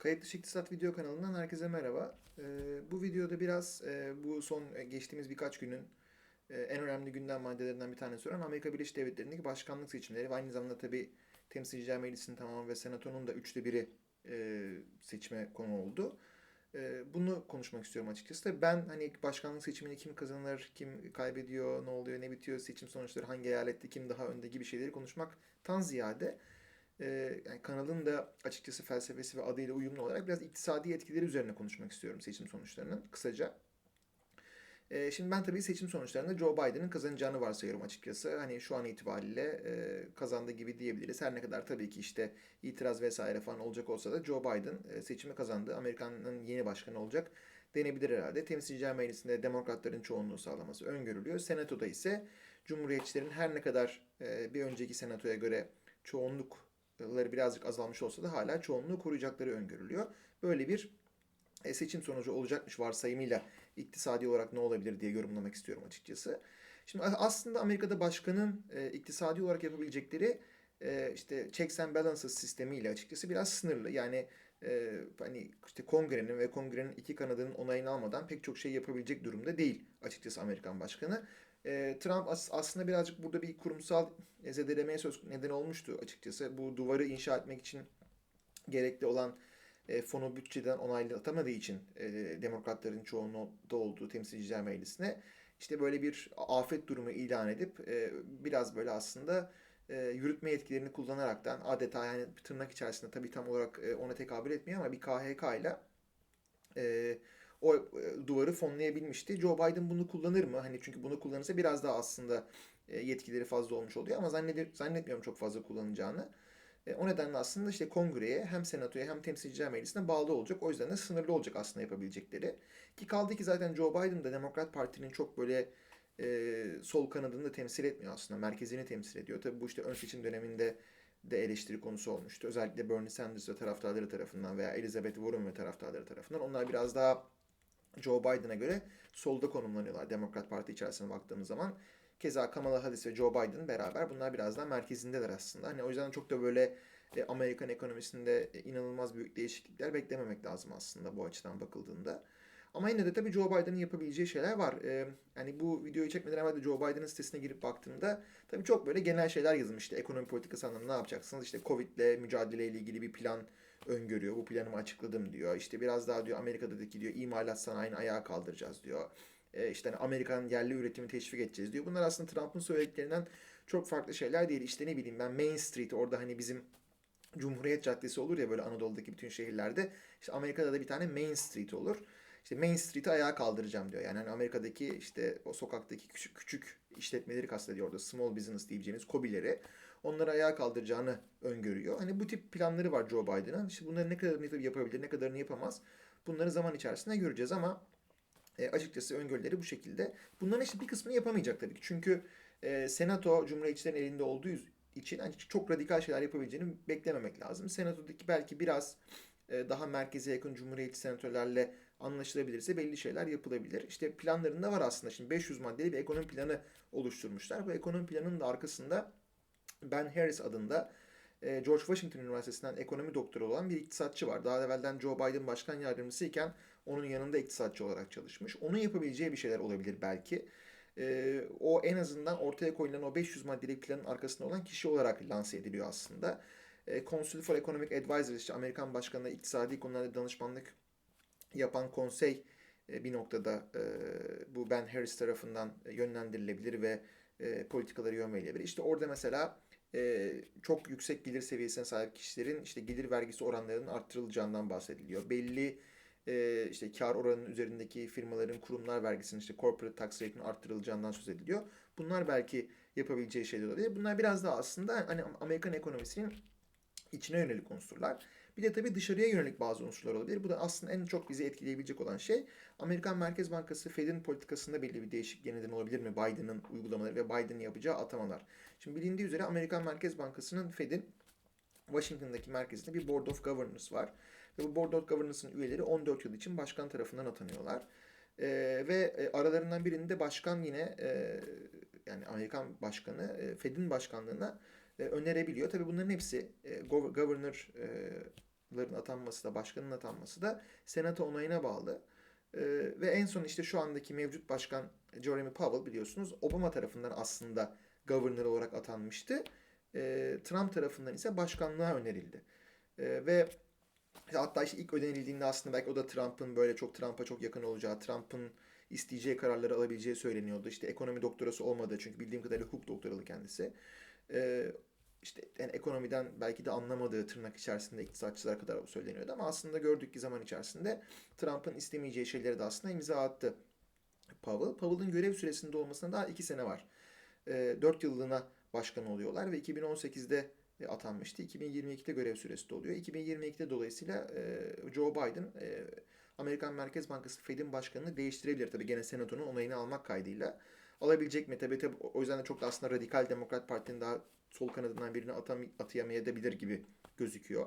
Kayıt dışı İktisat video kanalından herkese merhaba. Ee, bu videoda biraz e, bu son e, geçtiğimiz birkaç günün e, en önemli gündem maddelerinden bir tanesi olan Amerika Birleşik Devletleri'ndeki başkanlık seçimleri ve aynı zamanda tabii Temsilciler Meclisi'nin tamamı ve Senato'nun da üçte biri e, seçime konu oldu. Bunu konuşmak istiyorum açıkçası. Tabii ben hani başkanlık seçimini kim kazanır, kim kaybediyor, ne oluyor, ne bitiyor, seçim sonuçları hangi eyalette kim daha önde gibi şeyleri konuşmaktan ziyade e, yani kanalın da açıkçası felsefesi ve adıyla uyumlu olarak biraz iktisadi etkileri üzerine konuşmak istiyorum seçim sonuçlarının kısaca. E, şimdi ben tabii seçim sonuçlarında Joe Biden'ın kazanacağını varsayıyorum açıkçası. Hani şu an itibariyle e, kazandığı gibi diyebiliriz. Her ne kadar tabii ki işte itiraz vesaire falan olacak olsa da Joe Biden e, seçimi kazandı. Amerika'nın yeni başkanı olacak denebilir herhalde. Temsilciler Meclisi'nde demokratların çoğunluğu sağlaması öngörülüyor. Senato'da ise Cumhuriyetçilerin her ne kadar e, bir önceki senatoya göre çoğunlukları birazcık azalmış olsa da hala çoğunluğu koruyacakları öngörülüyor. Böyle bir e, seçim sonucu olacakmış varsayımıyla iktisadi olarak ne olabilir diye yorumlamak istiyorum açıkçası. Şimdi aslında Amerika'da başkanın e, iktisadi olarak yapabilecekleri e, işte checks and balances sistemiyle açıkçası biraz sınırlı. Yani hani işte kongrenin ve kongrenin iki kanadının onayını almadan pek çok şey yapabilecek durumda değil açıkçası Amerikan başkanı. E, Trump as- aslında birazcık burada bir kurumsal zedelemeye söz neden olmuştu açıkçası. Bu duvarı inşa etmek için gerekli olan e, fonu bütçeden onaylatamadığı için e, demokratların çoğunluğunda olduğu temsilciler meclisine işte böyle bir afet durumu ilan edip e, biraz böyle aslında e, yürütme yetkilerini kullanaraktan adeta yani tırnak içerisinde tabii tam olarak e, ona tekabül etmiyor ama bir KHK ile e, o e, duvarı fonlayabilmişti. Joe Biden bunu kullanır mı? Hani çünkü bunu kullanırsa biraz daha aslında e, yetkileri fazla olmuş oluyor ama zannedir, zannetmiyorum çok fazla kullanacağını. E, o nedenle aslında işte kongreye hem senatoya hem temsilciler meclisine bağlı olacak. O yüzden de sınırlı olacak aslında yapabilecekleri. Ki kaldı ki zaten Joe Biden da Demokrat Parti'nin çok böyle e, sol kanadını da temsil etmiyor aslında. Merkezini temsil ediyor. Tabii bu işte ön seçim döneminde de eleştiri konusu olmuştu. Özellikle Bernie Sanders ve taraftarları tarafından veya Elizabeth Warren ve taraftarları tarafından. Onlar biraz daha Joe Biden'a göre solda konumlanıyorlar Demokrat Parti içerisine baktığımız zaman. Keza Kamala Harris ve Joe Biden beraber bunlar biraz daha merkezindeler aslında. Hani o yüzden çok da böyle e, Amerikan ekonomisinde e, inanılmaz büyük değişiklikler beklememek lazım aslında bu açıdan bakıldığında. Ama yine de tabii Joe Biden'ın yapabileceği şeyler var. Ee, hani bu videoyu çekmeden evvel de Joe Biden'ın sitesine girip baktığımda tabii çok böyle genel şeyler yazılmıştı. Ekonomi politikası anlamında ne yapacaksınız? İşte Covid'le mücadeleyle ilgili bir plan öngörüyor. Bu planımı açıkladım diyor. İşte biraz daha diyor Amerika'daki diyor imalat sanayini ayağa kaldıracağız diyor. Ee, işte hani Amerikan yerli üretimi teşvik edeceğiz diyor. Bunlar aslında Trump'ın söylediklerinden çok farklı şeyler değil. İşte ne bileyim ben Main Street orada hani bizim Cumhuriyet Caddesi olur ya böyle Anadolu'daki bütün şehirlerde. İşte Amerika'da da bir tane Main Street olur. İşte Main Street'i ayağa kaldıracağım diyor. Yani hani Amerika'daki işte o sokaktaki küçük küçük işletmeleri kastediyor orada. Small business diyeceğimiz kobileri. Onları ayağa kaldıracağını öngörüyor. Hani bu tip planları var Joe Biden'ın. İşte bunları ne kadarını yapabilir, ne kadarını yapamaz. Bunları zaman içerisinde göreceğiz ama e, açıkçası öngörüleri bu şekilde. Bunların işte bir kısmını yapamayacak tabii ki. Çünkü e, Senato Cumhuriyetçilerin elinde olduğu için hani çok radikal şeyler yapabileceğini beklememek lazım. Senato'daki belki biraz e, daha merkeze yakın Cumhuriyetçi senatörlerle anlaşılabilirse belli şeyler yapılabilir. İşte planlarında var aslında. Şimdi 500 maddeli bir ekonomi planı oluşturmuşlar. Bu ekonomi planının da arkasında Ben Harris adında George Washington Üniversitesi'nden ekonomi doktoru olan bir iktisatçı var. Daha evvelden Joe Biden başkan yardımcısı iken onun yanında iktisatçı olarak çalışmış. Onun yapabileceği bir şeyler olabilir belki. E, o en azından ortaya koyulan o 500 maddelik planın arkasında olan kişi olarak lanse ediliyor aslında. E, Council for Economic Advisors işte Amerikan başkanına iktisadi konularda danışmanlık yapan konsey e, bir noktada e, bu Ben Harris tarafından yönlendirilebilir ve e, politikaları yön verilebilir. İşte orada mesela e, çok yüksek gelir seviyesine sahip kişilerin işte gelir vergisi oranlarının arttırılacağından bahsediliyor. Belli e, işte kar oranının üzerindeki firmaların kurumlar vergisinin işte corporate tax rate'inin arttırılacağından söz ediliyor. Bunlar belki yapabileceği şeyler olabilir. Bunlar biraz daha aslında hani Amerikan ekonomisinin içine yönelik unsurlar. Bir de tabii dışarıya yönelik bazı unsurlar olabilir. Bu da aslında en çok bizi etkileyebilecek olan şey Amerikan Merkez Bankası Fed'in politikasında belli bir değişikliğe neden olabilir mi? Biden'ın uygulamaları ve Biden'ın yapacağı atamalar. Şimdi bilindiği üzere Amerikan Merkez Bankası'nın Fed'in Washington'daki merkezinde bir Board of Governors var. Ve bu Board of Governors'ın üyeleri 14 yıl için başkan tarafından atanıyorlar. Ee, ve aralarından birinde başkan yine e, yani Amerikan başkanı e, Fed'in başkanlığına e, önerebiliyor. Tabii bunların hepsi e, governor e, başkanların atanması da başkanın atanması da senato onayına bağlı. Ee, ve en son işte şu andaki mevcut başkan Jeremy Powell biliyorsunuz Obama tarafından aslında governor olarak atanmıştı. Ee, Trump tarafından ise başkanlığa önerildi. Ve hatta işte ilk önerildiğinde aslında belki o da Trump'ın böyle çok Trump'a çok yakın olacağı, Trump'ın isteyeceği kararları alabileceği söyleniyordu. İşte ekonomi doktorası olmadı çünkü bildiğim kadarıyla hukuk doktoralı kendisi. İşte yani ekonomiden belki de anlamadığı tırnak içerisinde iktisatçılar kadar söyleniyordu ama aslında gördük ki zaman içerisinde Trump'ın istemeyeceği şeyleri de aslında imza attı Powell. Powell'ın görev süresinde olmasına daha iki sene var. E, 4 yıllığına başkan oluyorlar ve 2018'de e, atanmıştı. 2022'de görev süresi de oluyor. 2022'de dolayısıyla e, Joe Biden e, Amerikan Merkez Bankası Fed'in başkanını değiştirebilir. Tabii gene senatonun onayını almak kaydıyla. Alabilecek mi? Tabii o yüzden de çok da aslında radikal Demokrat Parti'nin daha sol kanadından birini atam atayamayabilir gibi gözüküyor.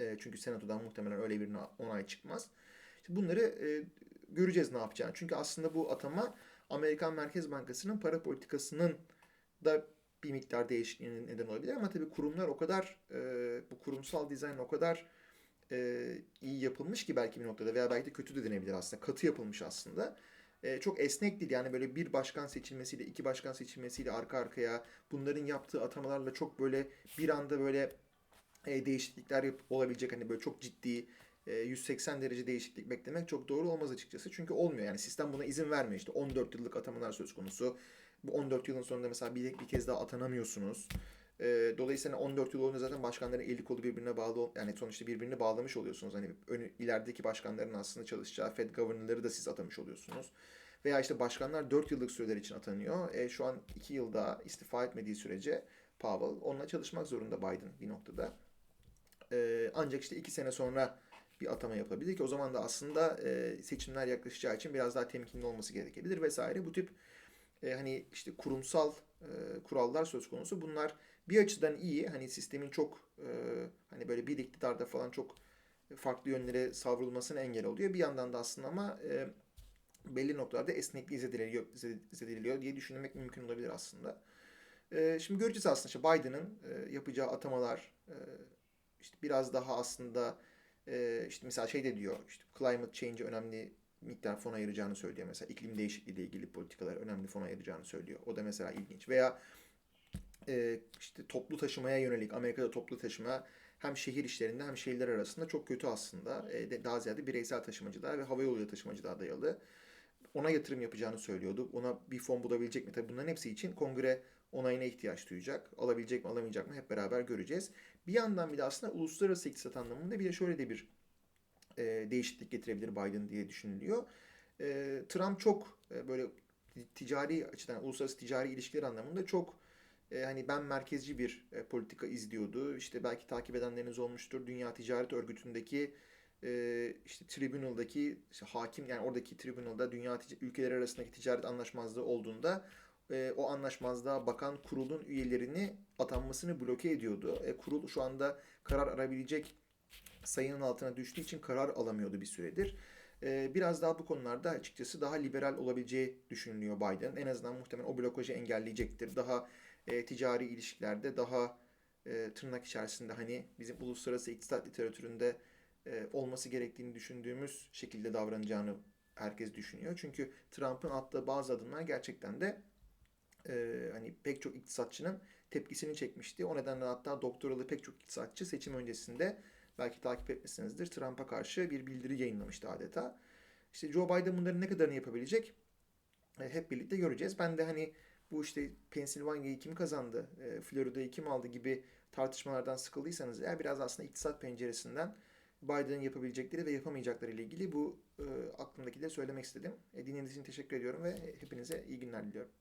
E, çünkü senatodan muhtemelen öyle bir onay çıkmaz. İşte bunları e, göreceğiz ne yapacağını. Çünkü aslında bu atama Amerikan Merkez Bankası'nın para politikasının da bir miktar değişikliğine neden olabilir ama tabii kurumlar o kadar e, bu kurumsal dizayn o kadar e, iyi yapılmış ki belki bir noktada veya belki de kötü de denebilir aslında. Katı yapılmış aslında. E, çok esnek değil yani böyle bir başkan seçilmesiyle iki başkan seçilmesiyle arka arkaya bunların yaptığı atamalarla çok böyle bir anda böyle e, değişiklikler olabilecek hani böyle çok ciddi e, 180 derece değişiklik beklemek çok doğru olmaz açıkçası. Çünkü olmuyor yani sistem buna izin vermiyor. İşte 14 yıllık atamalar söz konusu. Bu 14 yılın sonunda mesela bir, bir kez daha atanamıyorsunuz. E, dolayısıyla 14 yıl olunca zaten başkanların eli kolu birbirine bağlı yani sonuçta birbirini bağlamış oluyorsunuz. Hani ön, ilerideki başkanların aslında çalışacağı Fed Governor'ları da siz atamış oluyorsunuz. Veya işte başkanlar 4 yıllık süreler için atanıyor. E, şu an 2 yılda istifa etmediği sürece Powell onunla çalışmak zorunda Biden bir noktada. E, ancak işte 2 sene sonra bir atama yapılabilir ki o zaman da aslında e, seçimler yaklaşacağı için biraz daha temkinli olması gerekebilir vesaire. Bu tip e, hani işte kurumsal e, kurallar söz konusu. Bunlar bir açıdan iyi. Hani sistemin çok e, hani böyle bir iktidarda falan çok farklı yönlere savrulmasına engel oluyor. Bir yandan da aslında ama e, belli noktalarda esnekliği zedeleniyor, zedeleniyor diye düşünmek mümkün olabilir aslında. E, şimdi göreceğiz aslında işte Biden'ın e, yapacağı atamalar e, işte biraz daha aslında e, işte mesela şey de diyor işte climate change önemli miktar fon ayıracağını söylüyor mesela iklim değişikliği ile ilgili politikalar önemli fon ayıracağını söylüyor. O da mesela ilginç. Veya e, işte toplu taşımaya yönelik Amerika'da toplu taşıma hem şehir işlerinde hem şehirler arasında çok kötü aslında. E, daha ziyade bireysel taşımacılığa ve hava yolu taşımacılığa dayalı. Ona yatırım yapacağını söylüyordu. Ona bir fon bulabilecek mi? Tabii bunların hepsi için kongre onayına ihtiyaç duyacak. Alabilecek mi alamayacak mı hep beraber göreceğiz. Bir yandan bir de aslında uluslararası iktisat anlamında bir de şöyle de bir e, değişiklik getirebilir Biden diye düşünülüyor. E, Trump çok e, böyle ticari açıdan uluslararası ticari ilişkiler anlamında çok e, hani ben merkezci bir e, politika izliyordu. İşte belki takip edenleriniz olmuştur. Dünya Ticaret Örgütü'ndeki e, işte tribunaldaki işte hakim yani oradaki tribunalda dünya ülkeler arasındaki ticaret anlaşmazlığı olduğunda e, o anlaşmazlığa bakan kurulun üyelerini atanmasını bloke ediyordu. E, kurul şu anda karar arabilecek sayının altına düştüğü için karar alamıyordu bir süredir. E, biraz daha bu konularda açıkçası daha liberal olabileceği düşünülüyor Biden. En azından muhtemelen o blokajı engelleyecektir. Daha e, ticari ilişkilerde daha e, tırnak içerisinde hani bizim uluslararası iktisat literatüründe e, olması gerektiğini düşündüğümüz şekilde davranacağını herkes düşünüyor. Çünkü Trump'ın attığı bazı adımlar gerçekten de e, hani pek çok iktisatçının tepkisini çekmişti. O nedenle hatta doktoralı pek çok iktisatçı seçim öncesinde belki takip etmişsinizdir Trump'a karşı bir bildiri yayınlamıştı adeta. İşte Joe Biden bunların ne kadarını yapabilecek e, hep birlikte göreceğiz. Ben de hani bu işte Pensilvanya'yı kim kazandı, e, Florida'yı kim aldı gibi tartışmalardan sıkıldıysanız eğer biraz aslında iktisat penceresinden Biden'ın yapabilecekleri ve yapamayacakları ile ilgili bu e, aklımdaki de söylemek istedim. E, dinlediğiniz için teşekkür ediyorum ve hepinize iyi günler diliyorum.